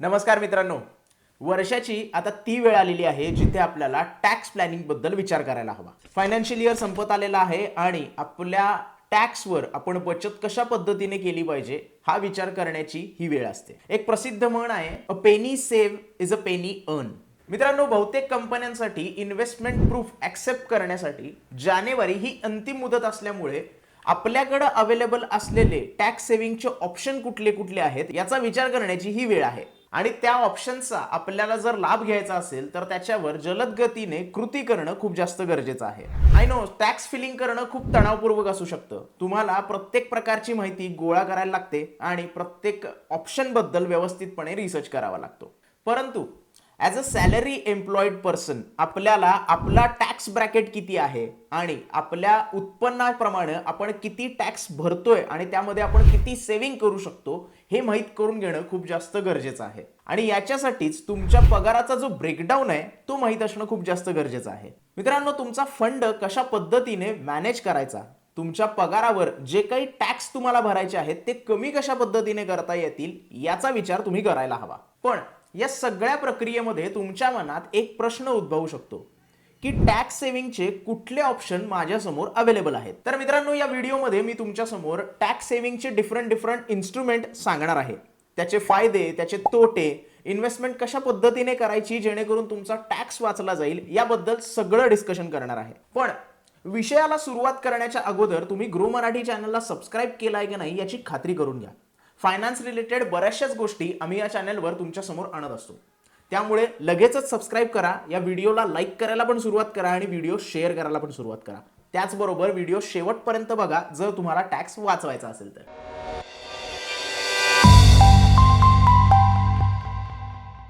नमस्कार मित्रांनो. वर्षाची आता ती वेळ आलेली आहे जिथे आपल्याला टॅक्स प्लॅनिंगबद्दल विचार करायला हवा. फायनान्शियल इयर संपत आलेला आहे आणि आपल्या टॅक्सवर आपण बचत कशा पद्धतीने केली पाहिजे हा विचार करण्याची ही वेळ असते. एक प्रसिद्ध म्हण आहे a penny save is a penny earn मित्रांनो बहुतेक कंपन्यांसाठी इन्व्हेस्टमेंट प्रूफ ऍक्सेप्ट करण्यासाठी जानेवारी ही अंतिम मुदत असल्यामुळे आपल्याकडे अवेलेबल असलेले टॅक्स सेव्हिंगचे ऑप्शन कुठले कुठले आहेत याचा विचार करण्याची ही वेळ आहे. आणि त्या ऑप्शनचा आपल्याला जर लाभ घ्यायचा असेल तर त्याच्यावर जलद गतीने कृती करणं खूप जास्त गरजेचं आहे. आय नो टॅक्स फिलिंग करणं खूप तणावपूर्वक असू शकतं. तुम्हाला प्रत्येक प्रकारची माहिती गोळा करायला लागते आणि प्रत्येक ऑप्शनबद्दल व्यवस्थितपणे रिसर्च करावा लागतो. परंतु as a salary employed person आपल्याला आपला टॅक्स ब्रॅकेट किती आहे आणि आपल्या उत्पन्नाप्रमाणे आपण किती टॅक्स भरतोय आणि त्यामध्ये आपण किती सेव्हिंग करू शकतो हे माहीत करून घेणं खूप जास्त गरजेचं आहे. आणि याच्यासाठीच तुमच्या पगाराचा जो ब्रेकडाऊन आहे तो माहीत असणं खूप जास्त गरजेचं आहे. मित्रांनो तुमचा फंड कशा पद्धतीने मॅनेज करायचा तुमच्या पगारावर जे काही टॅक्स तुम्हाला भरायचे आहेत ते कमी कशा पद्धतीने करता येतील याचा विचार तुम्ही करायला हवा. पण या सगळ्या प्रक्रियेमध्ये तुमच्या मनात एक प्रश्न उद्भवू शकतो. की टॅक्स सेव्हिंगचे कुठले ऑप्शन माझ्यासमोर अवेलेबल आहेत. तर मित्रांनो या व्हिडिओमध्ये मी तुमच्यासमोर टॅक्स सेव्हिंगचे डिफरंट डिफरंट इन्स्ट्रुमेंट सांगणार आहे. त्याचे फायदे त्याचे तोटे इन्व्हेस्टमेंट कशा पद्धतीने करायची जेणेकरून तुमचा टॅक्स वाचला जाईल याबद्दल सगळं डिस्कशन करणार आहे. पण विषयाला सुरुवात करण्याच्या अगोदर तुम्ही ग्रो मराठी चॅनलला सबस्क्राईब केला आहे की नाही याची खात्री करून घ्या. फायनान्स रिलेटेड बऱ्याचशाच गोष्टी आम्ही या चॅनलवर तुमच्यासमोर आणत असतो. त्यामुळे लगेचच सबस्क्राईब करा. या व्हिडिओला लाईक करायला पण सुरुवात करा आणि व्हिडिओ शेअर करायला पण सुरुवात करा. त्याचबरोबर व्हिडिओ शेवटपर्यंत बघा जर तुम्हाला टॅक्स वाचवायचा असेल तर.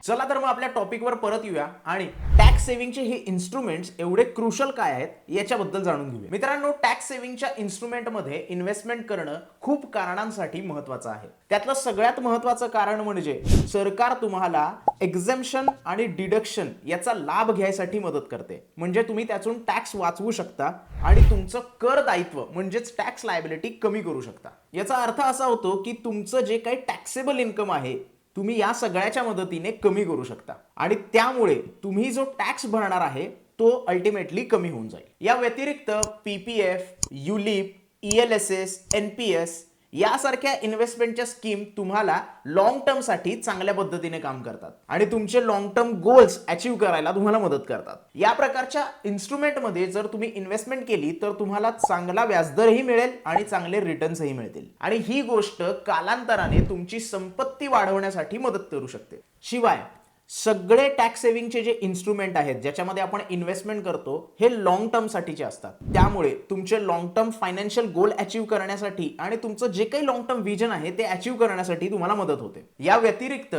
चला तर मग आपल्या टॉपिकवर परत येऊया. आणि टॅक्स सेव्हिंगचे हे इन्स्ट्रुमेंट्स एवढे क्रुशल काय आहेत याच्याबद्दल जाणून घेऊया. मित्रांनो टॅक्स सेव्हिंगच्या इन्स्ट्रुमेंटमध्ये इन्व्हेस्टमेंट करणं खूप कारणांसाठी महत्वाचं आहे. त्यातलं सगळ्यात महत्वाचं कारण म्हणजे सरकार तुम्हाला एक्झेम्शन आणि डिडक्शन याचा लाभ घ्यायसाठी मदत करते. म्हणजे तुम्ही त्यातून टॅक्स वाचवू शकता आणि तुमचं कर दायित्व म्हणजेच टॅक्स लायबिलिटी कमी करू शकता. याचा अर्थ असा होतो की तुमचं जे काही टॅक्सेबल इन्कम आहे तुम्ही या सगळ्याच्या मदतीने कमी करू शकता. आणि त्यामुळे तुम्ही जो टॅक्स भरणार आहे तो अल्टिमेटली कमी होऊन जाईल. या व्यतिरिक्त P P F ULIP E L S S N P S यासारख्या इन्व्हेस्टमेंटच्या स्कीम तुम्हाला लॉंग टर्मसाठी चांगल्या पद्धतीने काम करतात. आणि तुमचे लॉंग टर्म गोल्स अचीव्ह करायला तुम्हाला मदत करतात. या प्रकारच्या इन्स्ट्रुमेंटमध्ये जर तुम्ही इन्व्हेस्टमेंट केली तर तुम्हाला चांगला व्याजदरही मिळेल आणि चांगले रिटर्न्सही मिळतील. आणि ही गोष्ट कालांतराने तुमची संपत्ती वाढवण्यासाठी मदत करू शकते. शिवाय सगळे टॅक्स सेव्हिंगचे जे इन्स्ट्रुमेंट आहेत ज्याच्यामध्ये आपण इन्व्हेस्टमेंट करतो हे लॉंग टर्मसाठीचे असतात. त्यामुळे तुमचे long term financial goal achieve करण्यासाठी आणि तुमचं जे काही लॉंग टर्म विजन आहे ते अचीव्ह करण्यासाठी तुम्हाला मदत होते. या व्यतिरिक्त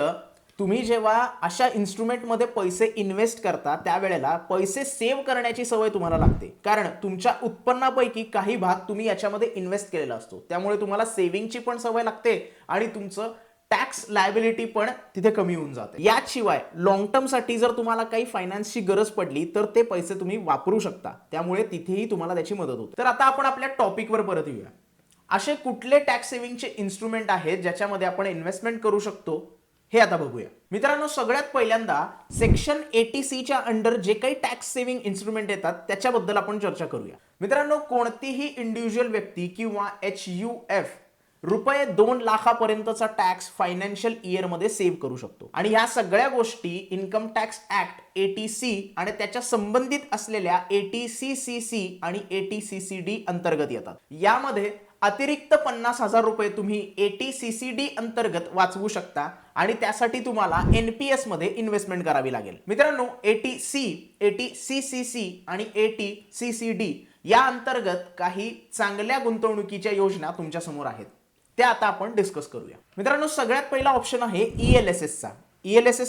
तुम्ही जेव्हा अशा इन्स्ट्रुमेंटमध्ये पैसे इन्व्हेस्ट करता त्यावेळेला पैसे सेव्ह करण्याची सवय तुम्हाला लागते. कारण तुमच्या उत्पन्नापैकी काही भाग तुम्ही याच्यामध्ये इन्व्हेस्ट केलेला असतो. त्यामुळे तुम्हाला सेव्हिंगची पण सवय लागते आणि तुमचं टॅक्स लायबिलिटी पण तिथे कमी होऊन जाते. याशिवाय लॉंग टर्मसाठी जर तुम्हाला काही फायनान्सची गरज पडली तर ते पैसे तुम्ही वापरू शकता. त्यामुळे तिथेही तुम्हाला त्याची मदत होते. तर आता आपण आपल्या टॉपिकवर परत येऊया. असे कुठले टॅक्स सेव्हिंगचे इन्स्ट्रुमेंट आहेत ज्याच्यामध्ये आपण इन्व्हेस्टमेंट करू शकतो? हे आता बघूया. मित्रांनो सगळ्यात पहिल्यांदा सेक्शन एटी सीच्या अंडर जे काही टॅक्स सेव्हिंग इन्स्ट्रुमेंट येतात त्याच्याबद्दल आपण चर्चा करूया. मित्रांनो कोणतीही इंडिव्हिज्युअल व्यक्ती किंवा एच यू एफ रुपये दोन लाखापर्यंतचा टॅक्स फायनान्शियल इयरमध्ये सेव्ह करू शकतो. आणि ह्या सगळ्या गोष्टी इन्कम टॅक्स ऍक्ट एटीसी आणि त्याच्या संबंधित असलेल्या एटी सी सी सी आणि एटी सी सी डी अंतर्गत येतात. यामध्ये अतिरिक्त पन्नास हजार रुपये तुम्ही एटी सी सी डी अंतर्गत वाचवू शकता आणि त्यासाठी तुम्हाला एन पी एसमध्ये इन्व्हेस्टमेंट करावी लागेल. मित्रांनो eighty C eighty C C C आणि एटी सी सी डी या अंतर्गत काही चांगल्या गुंतवणुकीच्या योजना तुमच्यासमोर आहेत. ते आता आपण डिस्कस करूया. मित्रांनो सगळ्यात पहिला ऑप्शन आहे ई एल एस एसचा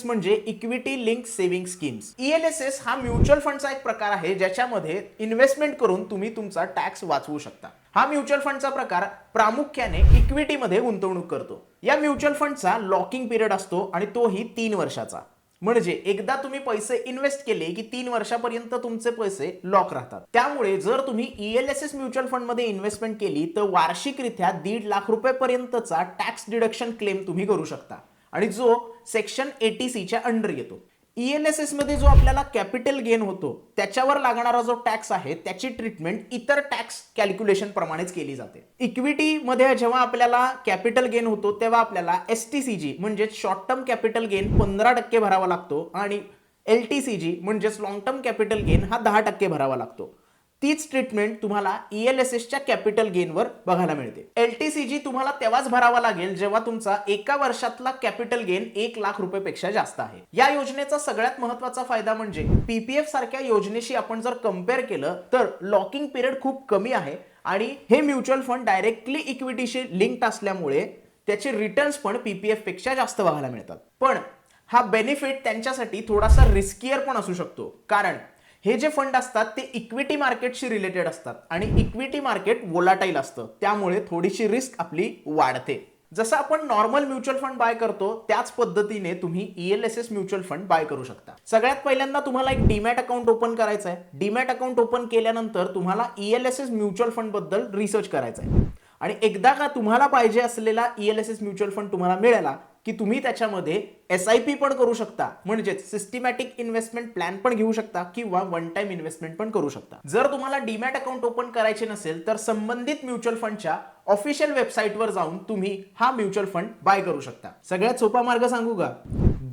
म्हणजे equity link saving schemes ELSS हा म्युच्युअल फंडचा एक प्रकार आहे ज्याच्यामध्ये इन्व्हेस्टमेंट करून तुम्ही तुमचा टॅक्स वाचवू शकता. हा म्युच्युअल फंडचा प्रकार प्रामुख्याने इक्विटीमध्ये गुंतवणूक करतो. या म्युच्युअल फंडचा लॉकिंग पिरियड असतो आणि तोही तीन वर्षाचा. म्हणजे एकदा तुम्ही पैसे इन्व्हेस्ट केले की तीन वर्षापर्यंत तुमचे पैसे लॉक राहतात. त्यामुळे जर तुम्ही ईएलएसएस म्युच्युअल फंडमध्ये इन्व्हेस्टमेंट केली तर वार्षिकरित्या दीड लाख रुपये पर्यंतचा टॅक्स डिडक्शन क्लेम तुम्ही करू शकता. आणि जो सेक्शन एटी सीच्या अंडर येतो. E मध्ये जो आपल्याला कॅपिटल गेन होतो त्याच्यावर लागणारा जो टॅक्स आहे त्याची ट्रीटमेंट इतर टॅक्स कॅल्क्युलेशन प्रमाणेच केली जाते. इक्विटी मध्ये जेव्हा आपल्याला कॅपिटल गेन होतो तेव्हा आपल्याला एस टी सी जी म्हणजे शॉर्ट टर्म कॅपिटल गेन पंधरा टक्के भरावा लागतो आणि एल टी सी जी म्हणजेच लॉंग टर्म कॅपिटल गेन हा दहा टक्के भरावा लागतो. तीच ट्रीटमेंट तुम्हाला E ईएलएसएसच्या कॅपिटल गेनवर बघायला मिळते. एल टी सी जी तुम्हाला तेव्हाच भरावा लागेल जेव्हा तुमचा एका वर्षातला कॅपिटल गेन एक लाख रुपयेपेक्षा जास्त आहे. या योजनेचा सगळ्यात महत्त्वाचा फायदा म्हणजे पीपीएफ सारख्या योजनेशी आपण जर कंपेअर केलं तर लॉकिंग पिरियड खूप कमी आहे आणि हे म्युच्युअल फंड डायरेक्टली इक्विटीशी लिंक्ड असल्यामुळे त्याचे रिटर्न्स पण पीपीएफपेक्षा जास्त बघायला मिळतात. पण हा बेनिफिट त्यांच्यासाठी थोडासा रिस्कियर पण असू शकतो. कारण हे जे फंड असतात ते इक्विटी मार्केटशी रिलेटेड असतात. आणि इक्विटी मार्केट वोलाटाईल असतं. त्यामुळे थोडीशी रिस्क आपली वाढते. जसं आपण नॉर्मल म्युच्युअल फंड बाय करतो त्याच पद्धतीने तुम्ही ईएलएसएस म्युच्युअल फंड बाय करू शकता. सगळ्यात पहिल्यांदा तुम्हाला एक डीमॅट अकाउंट ओपन करायचं आहे डीमॅट अकाउंट ओपन केल्यानंतर तुम्हाला E ईएलएसएस म्युच्युअल फंडबद्दल रिसर्च करायचं आहे आणि एकदा का तुम्हाला पाहिजे असलेला E ईएलएसएस म्युच्युअल फंड तुम्हाला मिळाला की तुम्ही त्याच्यामध्ये एस आय पी पण करू शकता. म्हणजेच सिस्टमॅटिक इन्व्हेस्टमेंट प्लॅन पण घेऊ शकता किंवा वन टाइम इन्व्हेस्टमेंट पण करू शकता. जर तुम्हाला डीमॅट अकाउंट ओपन करायचे नसेल तर संबंधित म्युच्युअल फंडच्या ऑफिशियल वेबसाईटवर जाऊन तुम्ही हा म्युच्युअल फंड बाय करू शकता. सगळ्यात सोपा मार्ग सांगू का?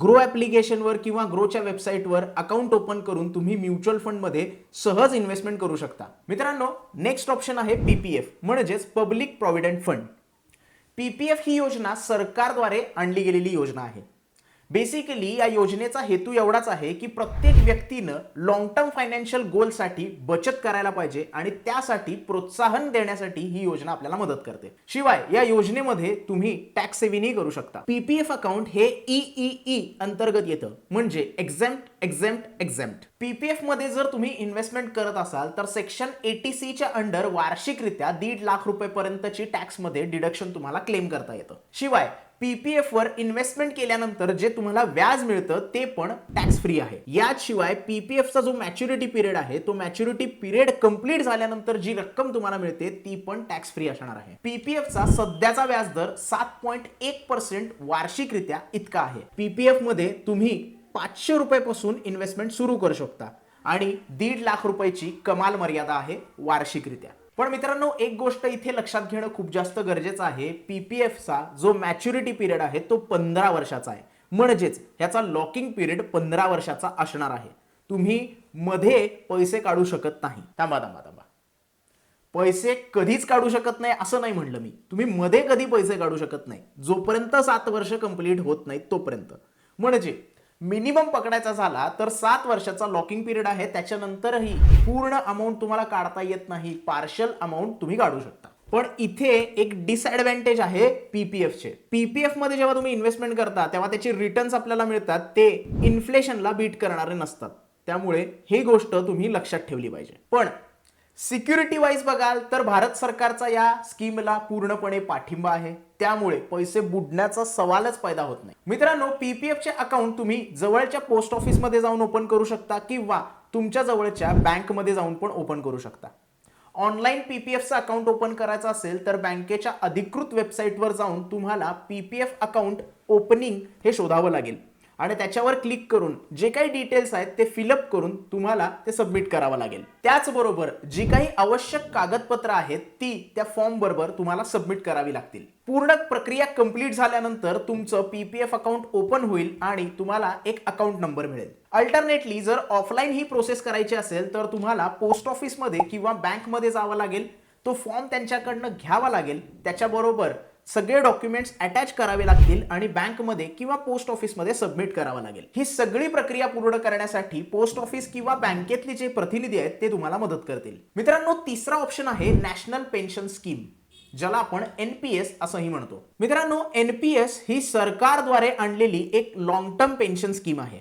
ग्रो ऍप्लिकेशनवर किंवा ग्रोच्या वेबसाईटवर अकाउंट ओपन करून तुम्ही म्युच्युअल फंडमध्ये सहज इन्व्हेस्टमेंट करू शकता. मित्रांनो नेक्स्ट ऑप्शन आहे पीपीएफ म्हणजेच पब्लिक प्रॉव्हिडंट फंड पीपीएफ ही योजना सरकारद्वारे आणली गेलेली योजना आहे. बेसिकली या योजनेचा हेतू एवढाच आहे की प्रत्येक व्यक्तीनं लॉंग टर्म फायनान्शियल गोलसाठी बचत करायला पाहिजे आणि त्यासाठी प्रोत्साहन देण्यासाठी ही योजना आपल्याला मदत करते. शिवाय या योजनेमध्ये तुम्ही टॅक्स सेव्हिंगही करू शकता. पीपीएफ अकाउंट हे ई अंतर्गत येतं. म्हणजे एक्झॅम्प्ट एक्झॅम्प्ट एक्झॅम्प्ट पीपीएफमध्ये जर तुम्ही इन्व्हेस्टमेंट करत असाल तर सेक्शन एटी सीच्या अंडर वार्षिकरित्या दीड लाख रुपयेपर्यंतची टॅक्समध्ये डिडक्शन तुम्हाला क्लेम करता येतं. शिवाय पीपीएफ वर इन्व्हेस्टमेंट केल्यानंतर जे तुम्हाला व्याज मिळतं ते पण टॅक्स फ्री आहे. याशिवाय पीपीएफचा जो मॅच्युरिटी पिरियड आहे तो मॅच्युरिटी पिरियड कंप्लीट झाल्यानंतर जी रक्कम तुम्हाला मिळते ती पण टॅक्स फ्री असणार आहे. पीपीएफचा सध्याचा व्याजदर सात पॉईंट एक पर्सेंट वार्षिकरित्या इतका आहे. पीपीएफमध्ये तुम्ही पाचशे रुपयापासून इन्व्हेस्टमेंट सुरू करू शकता आणि दीड लाख रुपयाची कमाल मर्यादा आहे वार्षिकरित्या. पण मित्रांनो एक गोष्ट इथे लक्षात घेणं खूप जास्त गरजेचं आहे. पीपीएफचा जो मॅच्युरिटी पिरियड आहे तो पंधरा वर्षाचा आहे. म्हणजेच ह्याचा लॉकिंग पिरियड पंधरा वर्षाचा असणार आहे. तुम्ही मध्ये पैसे काढू शकत नाही. थांबा थांबा थांबा. पैसे कधीच काढू शकत नाही असं नाही म्हणलं मी. तुम्ही मध्ये कधी पैसे काढू शकत नाही. जोपर्यंत सात वर्ष कंप्लीट होत नाही तोपर्यंत. म्हणजे मिनिमम पकडायचा झाला तर सात वर्षाचा लॉकिंग पिरियड आहे. त्याच्यानंतरही पूर्ण अमाऊंट तुम्हाला काढता येत नाही. पार्शल अमाऊंट तुम्ही काढू शकता. पण इथे एक डिसएडव्हान्टेज आहे पीपीएफचे पीपीएफमध्ये जेव्हा तुम्ही इन्व्हेस्टमेंट करता तेव्हा त्याचे रिटर्न्स आपल्याला मिळतात. ते इन्फ्लेशनला बीट करणारे नसतात. त्यामुळे ही गोष्ट तुम्ही लक्षात ठेवली पाहिजे. पण सिक्युरिटी वाईज बघाल तर भारत सरकारचा या स्कीमला पूर्णपणे पाठिंबा आहे. त्यामुळे पैसे बुडण्याचा सवालच पैदा होत नाही. मित्रांनो पीपीएफचे अकाउंट तुम्ही जवळच्या पोस्ट ऑफिसमध्ये जाऊन ओपन करू शकता किंवा तुमच्या जवळच्या बँकमध्ये जाऊन पण ओपन करू शकता. ऑनलाईन पीपीएफचं अकाउंट ओपन करायचं असेल तर बँकेच्या अधिकृत वेबसाईटवर जाऊन तुम्हाला पीपीएफ अकाउंट ओपनिंग हे शोधावं लागेल. आणि त्याच्यावर क्लिक करून जे काही डिटेल्स आहेत ते फिलअप करून तुम्हाला ते सबमिट करावं लागेल. त्याचबरोबर जी काही आवश्यक कागदपत्र आहेत ती त्या फॉर्म बरोबर तुम्हाला सबमिट करावी लागतील. पूर्ण प्रक्रिया कंप्लीट झाल्यानंतर तुमचं पीपीएफ अकाउंट ओपन होईल आणि तुम्हाला एक अकाउंट नंबर मिळेल. अल्टरनेटली जर ऑफलाईन ही प्रोसेस करायची असेल तर तुम्हाला पोस्ट ऑफिसमध्ये किंवा बँकमध्ये जावं लागेल. तो फॉर्म त्यांच्याकडनं घ्यावा लागेल. त्याच्याबरोबर सगळे डॉक्युमेंट्स अटॅच करावे लागतील आणि बँकमध्ये किंवा पोस्ट ऑफिसमध्ये सबमिट करावं लागेल. ही सगळी प्रक्रिया पूर्ण करण्यासाठी पोस्ट ऑफिस किंवा बँकेतले जे प्रतिनिधी आहेत ते तुम्हाला मदत करतील. मित्रांनो तिसरा ऑप्शन आहे नॅशनल पेन्शन स्कीम ज्याला आपण एनपीएस असंही म्हणतो. मित्रांनो एनपीएस ही सरकारद्वारे आणलेली एक लॉंग टर्म पेन्शन स्कीम आहे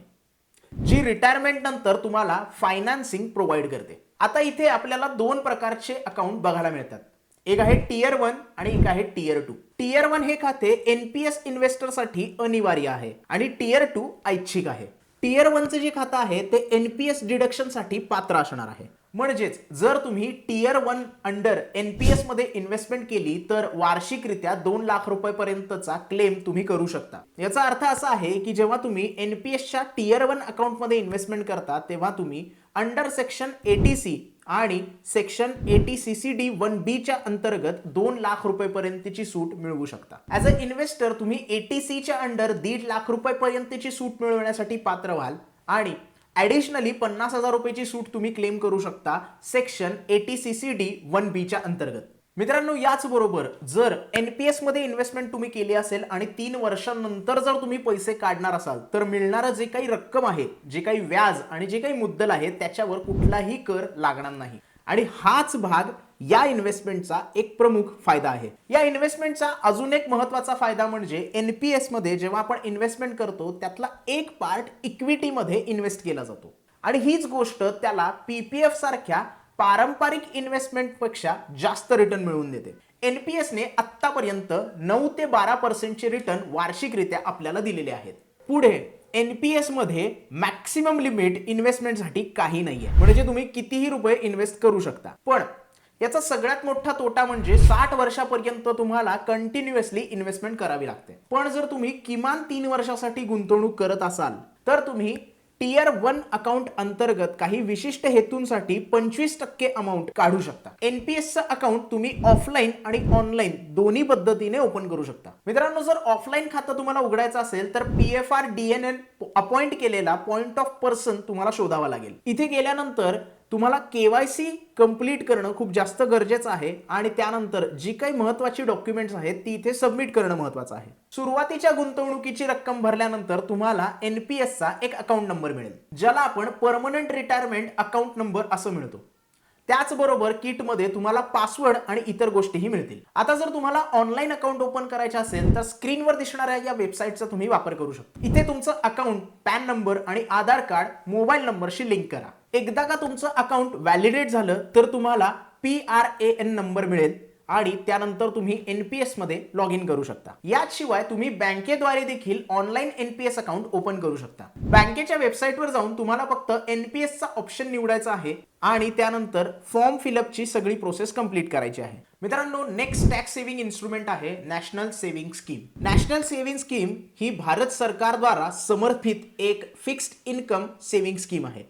जी रिटायरमेंट नंतर तुम्हाला फायनान्सिंग प्रोव्हाइड करते. आता इथे आपल्याला दोन प्रकारचे अकाउंट बघायला मिळतात. एक आहे टीयर वन आणि एक आहे टीयर टू टीयर वन हे खाते एनपीएस इन्व्हेस्टरसाठी अनिवार्य आहे आणि टीयर टू ऐच्छिक आहे. टीयर वनचं जे खातं आहे ते एनपीएस डिडक्शनसाठी पात्र असणार आहे. म्हणजेच जर तुम्ही टीयर वन अंडर एनपीएसमध्ये इन्व्हेस्टमेंट केली तर वार्षिकरित्या दोन लाख रुपयेपर्यंतचा क्लेम तुम्ही करू शकता. याचा अर्थ असा आहे की जेव्हा तुम्ही एनपीएसच्या टीयर वन अकाउंटमध्ये इन्व्हेस्टमेंट करता तेव्हा तुम्ही अंडर सेक्शन एटीसी आणि section eighty C C D one बीच्या अंतर्गत दोन लाख रुपयेपर्यंतची सूट मिळवू शकता. ऍज अ इन्व्हेस्टर तुम्ही एटीसीच्या अंडर दीड लाख रुपयेपर्यंतची सूट मिळवण्यासाठी पात्र व्हाल आणि ॲडिशनली पन्नास हजार रुपयाची सूट तुम्ही क्लेम करू शकता section eighty C C D one बीच्या अंतर्गत. मित्रांनो याच बरोबर जर एनपीएसमध्ये इन्व्हेस्टमेंट तुम्ही केली असेल आणि तीन वर्षांनंतर जर तुम्ही पैसे काढणार असाल तर मिळणारं जे काही रक्कम आहे जे काही व्याज आणि जे काही मुद्दल आहे त्याच्यावर कुठलाही कर लागणार नाही. आणि हाच भाग या इन्व्हेस्टमेंटचा एक प्रमुख फायदा आहे. या इन्व्हेस्टमेंटचा अजून एक महत्त्वाचा फायदा म्हणजे एनपीएसमध्ये जेव्हा आपण इन्व्हेस्टमेंट करतो त्यातला एक पार्ट इक्विटीमध्ये इन्व्हेस्ट केला जातो. आणि हीच गोष्ट त्याला पीपीएफ सारख्या पारंपरिक इन्व्हेस्टमेंटपेक्षा जास्त रिटर्न मिळवून देते. एनपीएसने आत्तापर्यंत नऊ ते बारा पर्सेंटचे रिटर्न वार्षिकरित्या आपल्याला दिलेले आहेत. पुढे एनपीएसमध्ये मॅक्सिमम लिमिट इन्व्हेस्टमेंटसाठी काही नाहीये. म्हणजे तुम्ही कितीही रुपये इन्व्हेस्ट करू शकता. पण याचा सगळ्यात मोठा तोटा म्हणजे साठ वर्षापर्यंत तुम्हाला कंटिन्युअसली इन्व्हेस्टमेंट करावी लागते. पण जर तुम्ही किमान तीन वर्षासाठी गुंतवणूक करत असाल तर तुम्ही टियर वन अकाउंट अंतर्गत काही विशिष्ट हेतूंसाठी पंचवीस टक्के अमाऊंट काढू शकता. एनपीएसचं अकाउंट तुम्ही ऑफलाईन आणि ऑनलाईन दोन्ही पद्धतीने ओपन करू शकता. मित्रांनो जर ऑफलाईन खातं तुम्हाला उघडायचं असेल तर P F R D N N appoint केलेला पॉइंट ऑफ पर्सन तुम्हाला शोधावा लागेल. इथे गेल्यानंतर तुम्हाला केवायसी कंप्लीट करणं खूप जास्त गरजेचं आहे आणि त्यानंतर जी काही महत्वाची डॉक्युमेंट्स आहेत ती इथे सबमिट करणं महत्वाचं आहे. सुरुवातीच्या गुंतवणुकीची रक्कम भरल्यानंतर तुम्हाला एनपीएसचा एक अकाउंट नंबर मिळेल ज्याला आपण परमनंट रिटायरमेंट अकाउंट नंबर असं मिळतो त्याचबरोबर किटमध्ये तुम्हाला पासवर्ड आणि इतर गोष्टीही मिळतील. आता जर तुम्हाला ऑनलाईन अकाउंट ओपन करायचे असेल तर स्क्रीनवर दिसणाऱ्या या वेबसाईटचा तुम्ही वापर करू शकता. इथे तुमचं अकाउंट पॅन नंबर आणि आधार कार्ड मोबाईल नंबरशी लिंक करा. एकदा का तुमचं अकाउंट व्हॅलिडेट झालं तर तुम्हाला P R A N number मिळेल आणि त्यानंतर तुम्ही एनपीएसमध्ये लॉग इन करू शकता. याशिवाय तुम्ही बँकेद्वारे देखील ऑनलाईन एनपीएस अकाउंट ओपन करू शकता. बँकेच्या वेबसाईटवर जाऊन तुम्हाला फक्त एनपीएस चा ऑप्शन निवडायचा आहे आणि त्यानंतर फॉर्म फिलअपची सगळी प्रोसेस कंप्लीट करायची आहे. मित्रांनो नेक्स्ट टॅक्स सेव्हिंग इन्स्ट्रुमेंट आहे national saving scheme national saving scheme ही भारत सरकारद्वारा समर्थित एक फिक्स्ड इन्कम सेव्हिंग स्कीम आहे.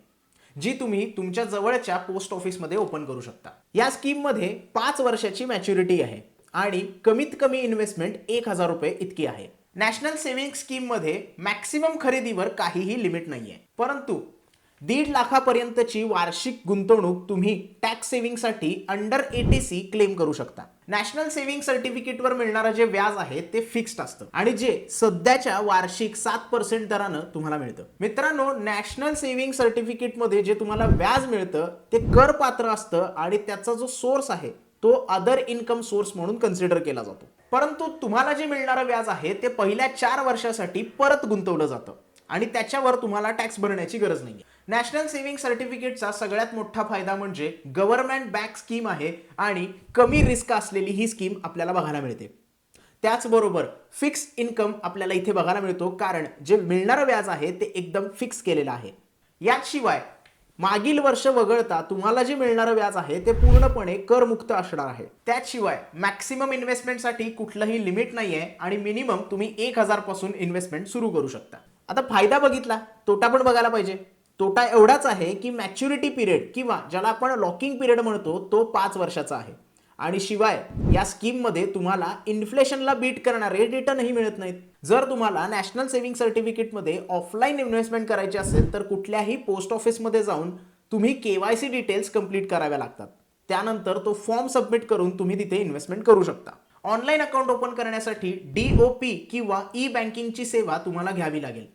जी तुम्ही तुमच्या जवळच्या पोस्ट ऑफिसमध्ये ओपन करू शकता. या स्कीममध्ये पाच वर्षाची मॅच्युरिटी आहे आणि कमीत कमी इन्व्हेस्टमेंट एक हजार रुपये इतकी आहे. नॅशनल सेव्हिंग स्कीममध्ये मॅक्सिमम खरेदीवर काहीही लिमिट नाहीये. परंतु दीड लाखापर्यंतची वार्षिक गुंतवणूक तुम्ही टॅक्स सेव्हिंगसाठी अंडर एटीसी क्लेम करू शकता. नॅशनल सेव्हिंग सर्टिफिकेटवर मिळणारं जे व्याज आहे ते फिक्स्ड असतं. आणि जे सध्याच्या वार्षिक सात पर्सेंट दरानं तुम्हाला मिळतं. मित्रांनो नॅशनल सेव्हिंग सर्टिफिकेटमध्ये जे तुम्हाला व्याज मिळतं ते कर पात्र असतं आणि त्याचा जो सोर्स आहे तो अदर इन्कम सोर्स म्हणून कन्सिडर केला जातो. परंतु तुम्हाला जे मिळणारं व्याज आहे ते पहिल्या चार वर्षासाठी परत गुंतवलं जातं. आणि त्याच्यावर तुम्हाला टॅक्स भरण्याची गरज नाही नॅशनल सेव्हिंग सर्टिफिकेटचा सगळ्यात मोठा फायदा म्हणजे गव्हर्नमेंट बॅक स्कीम आहे आणि कमी रिस्क असलेली ही स्कीम आपल्याला बघायला मिळते. त्याचबरोबर फिक्स इन्कम आपल्याला इथे बघायला मिळतो कारण जे मिळणारं व्याज आहे ते एकदम फिक्स केलेलं आहे. याशिवाय मागील वर्ष वगळता तुम्हाला जे मिळणारं व्याज आहे ते पूर्णपणे करमुक्त असणार आहे. त्याशिवाय मॅक्सिमम इन्व्हेस्टमेंटसाठी कुठलंही लिमिट नाही आहे आणि मिनिमम तुम्ही एक हजारपासून इन्व्हेस्टमेंट सुरू करू शकता. आता फायदा बघितला तोटा पण बघायला पाहिजे. तोटा एवढाच आहे की मॅच्युरिटी पिरियड किंवा ज्याला आपण लॉकिंग पिरियड म्हणतो तो पाच वर्षाचा आहे. आणि शिवाय या स्कीममध्ये तुम्हाला इन्फ्लेशनला बीट करणारे रिटर्नही मिळत नाहीत. जर तुम्हाला नॅशनल सेव्हिंग सर्टिफिकेटमध्ये ऑफलाईन इन्व्हेस्टमेंट करायची असेल तर कुठल्याही पोस्ट ऑफिसमध्ये जाऊन तुम्ही K Y C details complete कराव्या लागतात. त्यानंतर तो फॉर्म सबमिट करून तुम्ही तिथे इन्व्हेस्टमेंट करू शकता. ऑनलाईन अकाउंट ओपन करण्यासाठी डी ओ पी किंवा ई बँकिंगची सेवा तुम्हाला घ्यावी लागेल.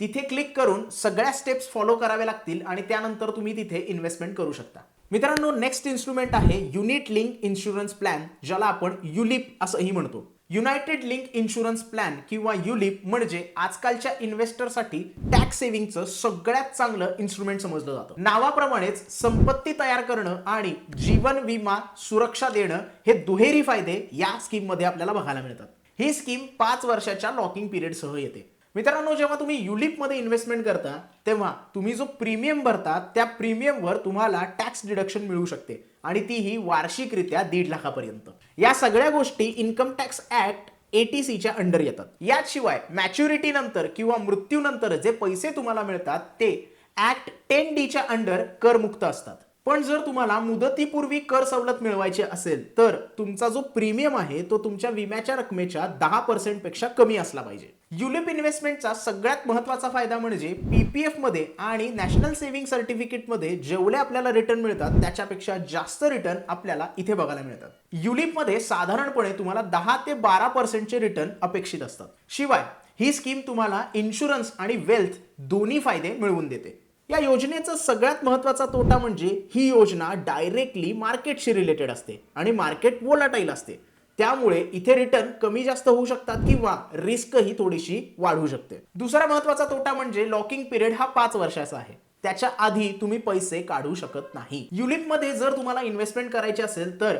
तिथे क्लिक करून सगळ्या स्टेप्स फॉलो कराव्या लागतील आणि त्यानंतर तुम्ही तिथे इन्व्हेस्टमेंट करू शकता. मित्रांनो नेक्स्ट इन्स्ट्रुमेंट आहे युनिट लिंक इन्शुरन्स प्लॅन ज्याला आपण युलिप असंही म्हणतो. युनायटेड लिंक इन्शुरन्स प्लॅन किंवा युलिप म्हणजे आजकालच्या इन्व्हेस्टरसाठी टॅक्स सेव्हिंगचं सगळ्यात चांगलं इन्स्ट्रुमेंट समजलं जातं. नावाप्रमाणेच संपत्ती तयार करणं आणि जीवन विमा सुरक्षा देणं हे दुहेरी फायदे या स्कीममध्ये आपल्याला बघायला मिळतात. ही स्कीम पाच वर्षाच्या लॉकिंग पिरियडसह येते. मित्रांनो जेव्हा तुम्ही युलिपमध्ये इन्व्हेस्टमेंट करता तेव्हा तुम्ही जो प्रीमियम भरता त्या प्रीमियमवर तुम्हाला टॅक्स डिडक्शन मिळू शकते. आणि तीही वार्षिकरित्या दीड लाखापर्यंत. या सगळ्या गोष्टी इन्कम टॅक्स ऍक्ट एटीसीच्या अंडर येतात. याशिवाय मॅच्युरिटी नंतर किंवा मृत्यूनंतर जे पैसे तुम्हाला मिळतात ते ऍक्ट टेन डीच्या अंडर करमुक्त असतात. पण जर तुम्हाला मुदतीपूर्वी कर सवलत मिळवायची असेल तर तुमचा जो प्रीमियम आहे तो तुमच्या विम्याच्या रकमेच्या दहा पर्सेंटपेक्षा कमी असला पाहिजे. युलिप इन्व्हेस्टमेंटचा सगळ्यात महत्त्वाचा फायदा म्हणजे पीपीएफमध्ये आणि नॅशनल सेव्हिंग सर्टिफिकेटमध्ये जेवढे आपल्याला रिटर्न मिळतात त्याच्यापेक्षा जास्त रिटर्न आपल्याला इथे बघायला मिळतात. युलिपमध्ये साधारणपणे तुम्हाला दहा ते बारा पर्सेंटचे रिटर्न अपेक्षित असतात. शिवाय ही स्कीम तुम्हाला इन्शुरन्स आणि वेल्थ दोन्ही फायदे मिळवून देते. या योजनेचा सगळ्यात महत्त्वाचा तोटा म्हणजे ही योजना डायरेक्टली मार्केटशी रिलेटेड असते आणि मार्केट वोलाटाईल असते. त्यामुळे इथे रिटर्न कमी जास्त होऊ शकतात किंवा रिस्क ही थोडीशी वाढू शकते. दुसरा महत्त्वाचा तोटा म्हणजे लॉकिंग पिरियड हा पाच वर्षाचा आहे. त्याच्या आधी तुम्ही पैसे काढू शकत नाही. युलिपमध्ये जर तुम्हाला इन्व्हेस्टमेंट करायची असेल तर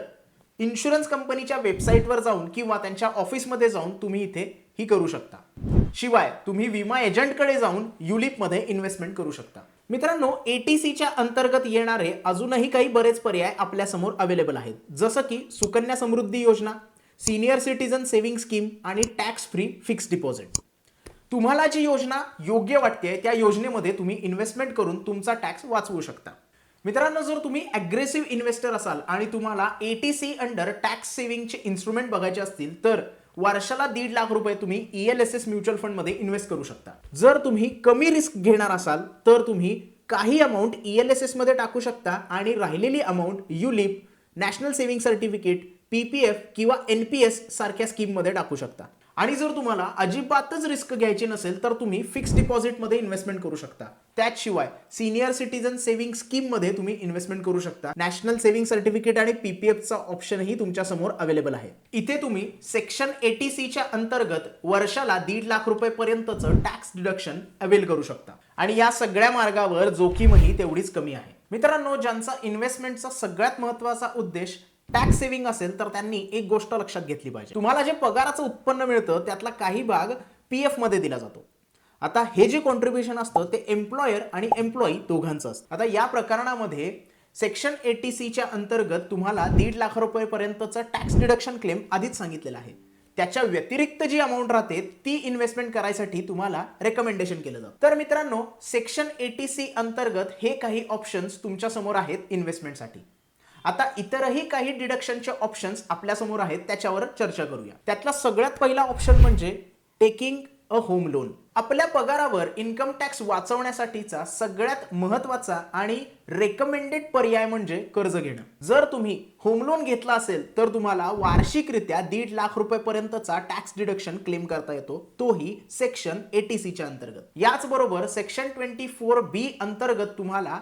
इन्शुरन्स कंपनीच्या वेबसाईटवर जाऊन किंवा त्यांच्या ऑफिसमध्ये जाऊन तुम्ही इथे ही करू शकता. शिवाय तुम्ही विमा एजंटकडे जाऊन युलिपमध्ये इन्व्हेस्टमेंट करू शकता. मित्रांनो एटीसीच्या अंतर्गत येणारे अजूनही काही बरेच पर्याय आपल्यासमोर अवेलेबल आहेत. जसं की Sukanya Samriddhi Yojana senior citizen saving scheme आणि टॅक्स फ्री फिक्स डिपॉझिट तुम्हाला जी योजना योग्य वाटते त्या योजनेमध्ये तुम्ही इन्व्हेस्टमेंट करून तुमचा टॅक्स वाचवू शकता. मित्रांनो जर तुम्ही ॲग्रेसिव्ह इन्व्हेस्टर असाल आणि तुम्हाला एटीसी अंडर टॅक्स सेव्हिंगचे इन्स्ट्रुमेंट बघायचे असतील तर वर्षाला दीड लाख रुपये तुम्ही E L S S mutual फंडमध्ये इन्व्हेस्ट करू शकता. जर तुम्ही कमी रिस्क घेणार असाल तर तुम्ही काही अमाऊंट ई एल एस एसमध्ये टाकू शकता आणि राहिलेली amount ULIP national saving certificate P P F किंवा एन पी एस सारख्या स्कीममध्ये टाकू शकता. आणि जर तुम्हाला अजिबातच रिस्क घ्यायची नसेल तर तुम्ही फिक्स डिपॉझिटमध्ये इन्व्हेस्टमेंट करू शकता. त्याचशिवाय सिनियर सिटीजन सेव्हिंग स्कीममध्ये तुम्ही इन्व्हेस्टमेंट करू शकता. नॅशनल सेव्हिंग सर्टिफिकेट आणि पीपीएफचा ऑप्शनही तुमच्यासमोर अवेलेबल आहे. इथे तुम्ही सेक्शन एटी सीच्या अंतर्गत वर्षाला दीड लाख रुपये पर्यंतचं टॅक्स डिडक्शन अवेल करू शकता. आणि या सगळ्या मार्गावर जोखीमही तेवढीच कमी आहे. मित्रांनो ज्यांचा इन्व्हेस्टमेंटचा सगळ्यात महत्त्वाचा उद्देश टॅक्स सेव्हिंग असेल तर त्यांनी एक गोष्ट लक्षात घेतली पाहिजे. तुम्हाला जे पगाराचं उत्पन्न मिळतं त्यातला काही भाग पी एफमध्ये दिला जातो. आता हे जे कॉन्ट्रीब्युशन असतं ते एम्प्लॉयर आणि एम्प्लॉई दोघांचं असतं. आता या प्रकरणामध्ये सेक्शन एटी सीच्या अंतर्गत तुम्हाला दीड लाख रुपयेपर्यंतचं टॅक्स डिडक्शन क्लेम आधीच सांगितलेलं आहे. त्याच्या व्यतिरिक्त जी अमाऊंट राहते ती इन्व्हेस्टमेंट करायसाठी तुम्हाला रेकमेंडेशन केलं जातं. तर मित्रांनो सेक्शन एटी सी अंतर्गत हे काही ऑप्शन्स तुमच्यासमोर आहेत इन्व्हेस्टमेंटसाठी आता इतरही काही डिडक्शनचे ऑप्शन्स आपल्यासमोर आहेत त्याच्यावर चर्चा करूया. त्यातला सगळ्यात पहिला ऑप्शन म्हणजे टेकिंग अ होम लोन आपल्या पगारावर इन्कम टॅक्स वाचवण्यासाठीचा सगळ्यात महत्त्वाचा आणि रेकमेंडेड पर्याय म्हणजे कर्ज घेणं. जर तुम्ही होम लोन घेतला असेल तर तुम्हाला वार्षिकरित्या दीड लाख रुपयेपर्यंतचा टॅक्स डिडक्शन क्लेम करता येतो. तोही सेक्शन एटीसीच्या अंतर्गत. याचबरोबर सेक्शन ट्वेंटी फोर बी अंतर्गत तुम्हाला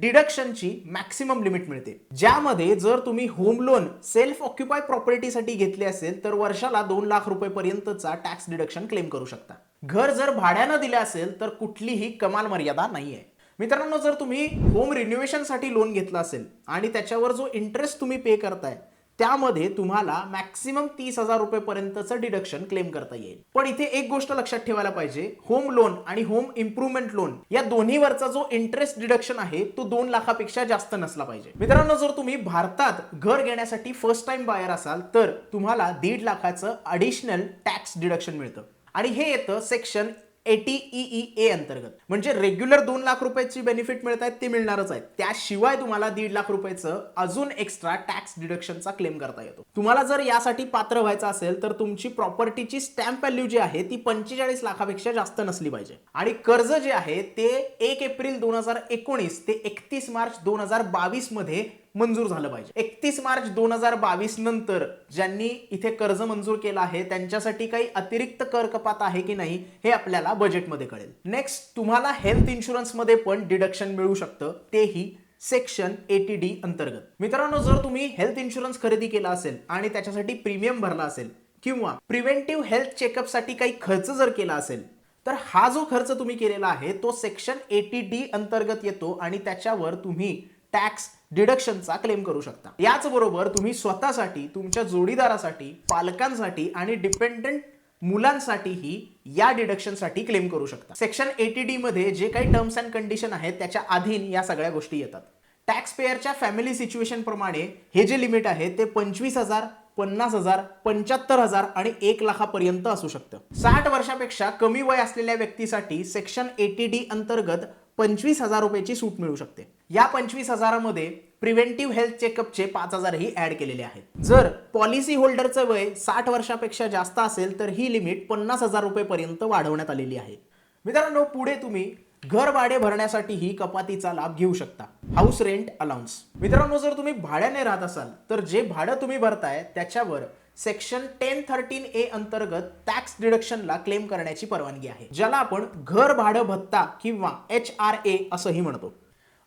डिडक्शनची मॅक्सिमम लिमिट मिळते. ज्यामध्ये जर तुम्ही होम लोन सेल्फ ऑक्युपाय प्रॉपर्टीसाठी घेतले असेल तर वर्षाला दोन लाख रुपये पर्यंतचा टॅक्स डिडक्शन क्लेम करू शकता. घर जर भाड्यानं दिले असेल तर कुठलीही कमाल मर्यादा नाहीये. मित्रांनो जर तुम्ही होम रिन्युएशनसाठी लोन घेतला असेल आणि त्याच्यावर जो इंटरेस्ट तुम्ही पे करताय त्यामध्ये तुम्हाला मॅक्सिमम तीस हजार रुपयेपर्यंतचं डिडक्शन क्लेम करता येईल. पण इथे एक गोष्ट लक्षात ठेवायला पाहिजे. होम लोन आणि होम इम्प्रुव्हमेंट लोन या दोन्हीवरचा जो इंटरेस्ट डिडक्शन आहे तो दोन लाखापेक्षा जास्त नसला पाहिजे. मित्रांनो जर तुम्ही भारतात घर घेण्यासाठी फर्स्ट टाइम बायर असाल तर तुम्हाला दीड लाखाचं अडिशनल टॅक्स डिडक्शन मिळतं. आणि हे येतं सेक्शन एटीईई ए अंतर्गत. म्हणजे रेग्युलर दोन लाख रुपयाची बेनिफिट मिळत आहेत ते मिळणारच आहेत. त्याशिवाय तुम्हाला दीड लाख रुपयाचं अजून एक्स्ट्रा टॅक्स डिडक्शनचा क्लेम करता येतो. तुम्हाला जर यासाठी पात्र व्हायचं असेल तर तुमची प्रॉपर्टीची स्टॅम्प व्हॅल्यू जी आहे ती पंचेचाळीस लाखापेक्षा जास्त नसली पाहिजे. आणि कर्ज जे आहे ते एक एप्रिल दोन हजार एकोणीस ते एकतीस मार्च दोन हजार बावीसमध्ये मंजूर झालं पाहिजे. एकतीस मार्च दोन हजार बावीस नंतर ज्यांनी इथे कर्ज मंजूर केलं आहे त्यांच्यासाठी काही अतिरिक्त कर कपात आहे की नाही हे आपल्याला बजेटमध्ये कळेल. नेक्स्ट तुम्हाला हेल्थ इन्शुरन्समध्ये पण डिडक्शन मिळू शकतं. तेही सेक्शन एटी डी अंतर्गत. मित्रांनो जर तुम्ही हेल्थ इन्शुरन्स खरेदी केला असेल आणि त्याच्यासाठी प्रीमियम भरला असेल किंवा प्रिव्हेंटिव्ह हेल्थ चेकअपसाठी काही खर्च जर केला असेल तर हा जो खर्च तुम्ही केलेला आहे तो सेक्शन एटी डी अंतर्गत येतो आणि त्याच्यावर तुम्ही टॅक्स डिडक्शनचा क्लेम करू शकता. याचबरोबर तुम्ही स्वतःसाठी तुमच्या जोडीदारासाठी पालकांसाठी आणि डिपेंडंट मुलांसाठीही या डिडक्शनसाठी क्लेम करू शकता. सेक्शन एटी डी मध्ये जे काही टर्म्स अँड कंडिशन आहेत त्याच्या अधीन या सगळ्या गोष्टी येतात. टॅक्स पेअरच्या फॅमिली सिच्युएशन प्रमाणे हे जे लिमिट आहे ते पंचवीस हजार पन्नास हजार पंच्याहत्तर हजार आणि एक लाखापर्यंत असू शकतं. साठ वर्षापेक्षा कमी वय असलेल्या व्यक्तीसाठी सेक्शन एटी डी अंतर्गत पंचवीस हजार रुपयाची सूट मिळू शकते. या पंचवीस हजारामध्ये प्रिव्हेंटिव्ह हेल्थ चेकअपचे पाच हजारही ऍड केलेले आहेत. जर पॉलिसी होल्डरचं वय साठ वर्षापेक्षा जास्त असेल तर ही लिमिट पन्नास हजार रुपयेपर्यंत वाढवण्यात आलेली आहे. मित्रांनो पुढे तुम्ही घर भाडे भरण्यासाठी ही कपातीचा लाभ घेऊ शकता. House rent allowance. मित्रांनो जर तुम्ही भाड्याने राहत असाल तर जे भाडं तुम्ही भरताय त्याच्यावर सेक्शन टेन थर्टीन ए अंतर्गत टॅक्स डिडक्शनला क्लेम करण्याची परवानगी आहे ज्याला आपण घर भाडं भत्ता किंवा एच आर ए असंही म्हणतो.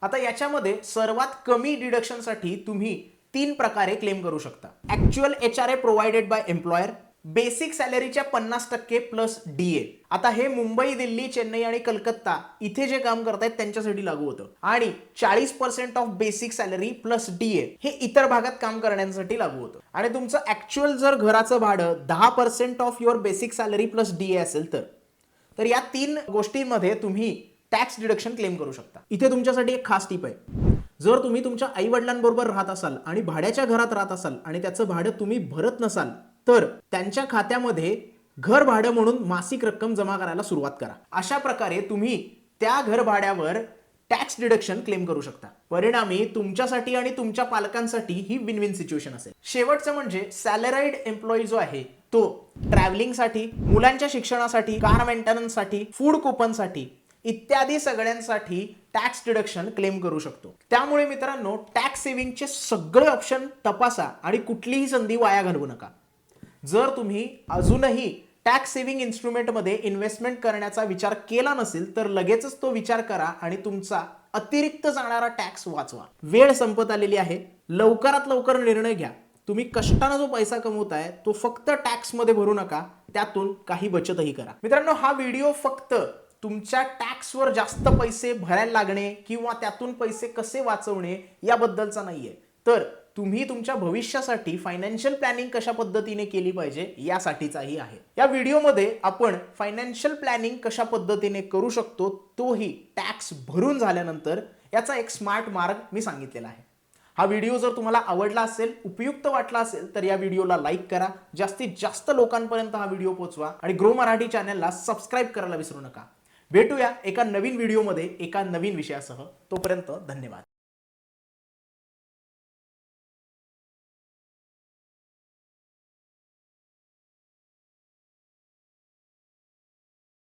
आता याच्यामध्ये सर्वात कमी डिडक्शनसाठी तुम्ही तीन प्रकारे क्लेम करू शकता. Actual H R A provided by employer basic सॅलरीच्या पन्नास टक्के प्लस डी ए आता हे मुंबई दिल्ली चेन्नई आणि कलकत्ता इथे जे काम करतायत त्यांच्यासाठी लागू होतं. आणि चाळीस percent of basic salary plus D A हे इतर भागात काम करण्यासाठी लागू होतं. आणि तुमचं ऍक्च्युअल जर घराचं भाडं दहा percent of your basic salary plus D A असेल तर तर या तीन गोष्टींमध्ये तुम्ही टॅक्स डिडक्शन क्लेम करू शकता. इथे तुमच्यासाठी एक खास टीप आहे. जर तुम्ही तुमच्या आई वडिलांबरोबर राहत असाल आणि भाड्याच्या घरात राहत असाल आणि त्याचं भाडं तुम्ही भरत नसाल तर त्यांच्या खात्यामध्ये घर भाडं म्हणून मासिक रक्कम जमा करायला सुरुवात करा. अशा प्रकारे तुम्ही त्या घर भाड्यावर टॅक्स डिडक्शन क्लेम करू शकता. परिणामी तुमच्यासाठी आणि तुमच्या पालकांसाठी ही विन विन सिच्युएशन असेल. शेवटचं म्हणजे सॅलराईड एम्प्लॉई जो आहे तो ट्रॅव्हलिंगसाठी मुलांच्या शिक्षणासाठी कार मेंटेनन्ससाठी फूड कुपनसाठी इत्यादी सगळ्यांसाठी टॅक्स डिडक्शन क्लेम करू शकतो. त्यामुळे मित्रांनो टॅक्स सेव्हिंगचे सगळे ऑप्शन तपासा आणि कुठलीही संधी वाया घालवू नका. जर तुम्ही अजूनही टॅक्स सेव्हिंग इन्स्ट्रुमेंटमध्ये इन्व्हेस्टमेंट करण्याचा विचार केला नसेल तर लगेचच तो विचार करा आणि तुमचा अतिरिक्त जाणारा टॅक्स वाचवा. वेळ संपत आलेली आहे. लवकरात लवकर निर्णय घ्या. तुम्ही कष्टानं जो पैसा कमवताय तो फक्त टॅक्समध्ये भरू नका. त्यातून काही बचतही करा. मित्रांनो हा व्हिडिओ फक्त तुमच्या टॅक्सवर जास्त पैसे भरायला लागणे किंवा त्यातून पैसे कसे वाचवणे याबद्दलचा नाहीये. तर तुम्ही तुमच्या भविष्यासाठी फायनान्शियल प्लॅनिंग कशा पद्धतीने केली पाहिजे यासाठीचाही आहे. या व्हिडिओमध्ये आपण फायनान्शियल प्लॅनिंग कशा पद्धतीने करू शकतो तोही टॅक्स भरून झाल्यानंतर याचा एक स्मार्ट मार्ग मी सांगितलेला आहे. हा व्हिडिओ जर तुम्हाला आवडला असेल उपयुक्त वाटला असेल तर या व्हिडिओला लाईक करा. जास्तीत जास्त लोकांपर्यंत हा व्हिडिओ पोहोचवा आणि ग्रो मराठी चॅनलला सबस्क्राईब करायला विसरू नका. भेटूया एका नवीन व्हिडिओमध्ये एका नवीन विषयासह. तोपर्यंत धन्यवाद.